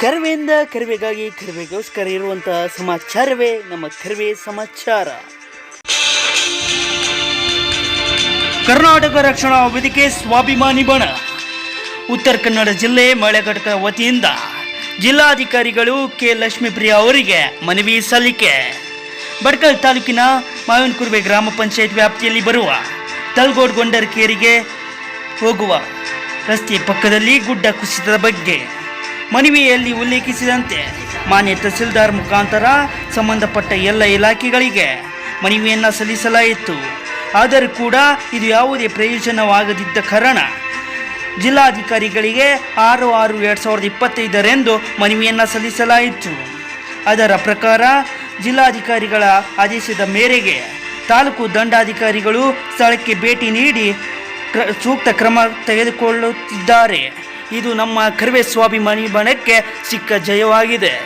ಕರುವೆಯಿಂದ ಕರ್ವೆಗಾಗಿ ಕರ್ವೆಗೋಸ್ಕರ ಇರುವಂತಹ ಸಮಾಚಾರವೇ ನಮ್ಮ ಕರ್ವೆ ಸಮಾಚಾರ. ಕರ್ನಾಟಕ ರಕ್ಷಣಾ ವೇದಿಕೆ ಸ್ವಾಭಿಮಾನಿ ಬಣ. ಉತ್ತರ ಕನ್ನಡ ಜಿಲ್ಲೆ ಮಳೆ ಘಟಕ ವತಿಯಿಂದ ಜಿಲ್ಲಾಧಿಕಾರಿಗಳು ಕೆ ಲಕ್ಷ್ಮೀಪ್ರಿಯ ಅವರಿಗೆ ಮನವಿ ಸಲ್ಲಿಕೆ. ಬಡ್ಕಲ್ ತಾಲೂಕಿನ ಮಾವಿನಕುರ್ವೆ ಗ್ರಾಮ ಪಂಚಾಯತ್ ವ್ಯಾಪ್ತಿಯಲ್ಲಿ ಬರುವ ತಲ್ಗೋಡ್ ಗೊಂಡರಕೇರಿಗೆ ಹೋಗುವ ರಸ್ತೆ ಪಕ್ಕದಲ್ಲಿ ಗುಡ್ಡ ಕುಸಿತದ ಬಗ್ಗೆ. ಮನವಿಯಲ್ಲಿ ಉಲ್ಲೇಖಿಸಿದಂತೆ, ಮಾನ್ಯ ತಹಸೀಲ್ದಾರ್ ಮುಖಾಂತರ ಸಂಬಂಧಪಟ್ಟ ಎಲ್ಲ ಇಲಾಖೆಗಳಿಗೆ ಮನವಿಯನ್ನು ಸಲ್ಲಿಸಲಾಯಿತು. ಆದರೂ ಕೂಡ ಇದು ಯಾವುದೇ ಪ್ರಯೋಜನವಾಗದಿದ್ದ ಕಾರಣ ಜಿಲ್ಲಾಧಿಕಾರಿಗಳಿಗೆ ಆರು ಆರು ಎರಡು ಸಾವಿರದ ಇಪ್ಪತ್ತೈದರೆಂದು ಮನವಿಯನ್ನು ಸಲ್ಲಿಸಲಾಯಿತು. ಅದರ ಪ್ರಕಾರ ಜಿಲ್ಲಾಧಿಕಾರಿಗಳ ಆದೇಶದ ಮೇರೆಗೆ ತಾಲೂಕು ದಂಡಾಧಿಕಾರಿಗಳು ಸ್ಥಳಕ್ಕೆ ಭೇಟಿ ನೀಡಿ ಸೂಕ್ತ ಕ್ರಮ ತೆಗೆದುಕೊಳ್ಳುತ್ತಿದ್ದಾರೆ. ಇದು ನಮ್ಮ ಕರ್ವೆ ಸ್ವಾಭಿಮಾನಿ ಬಣಕ್ಕೆ ಸಿಕ್ಕ ಜಯವಾಗಿದೆ.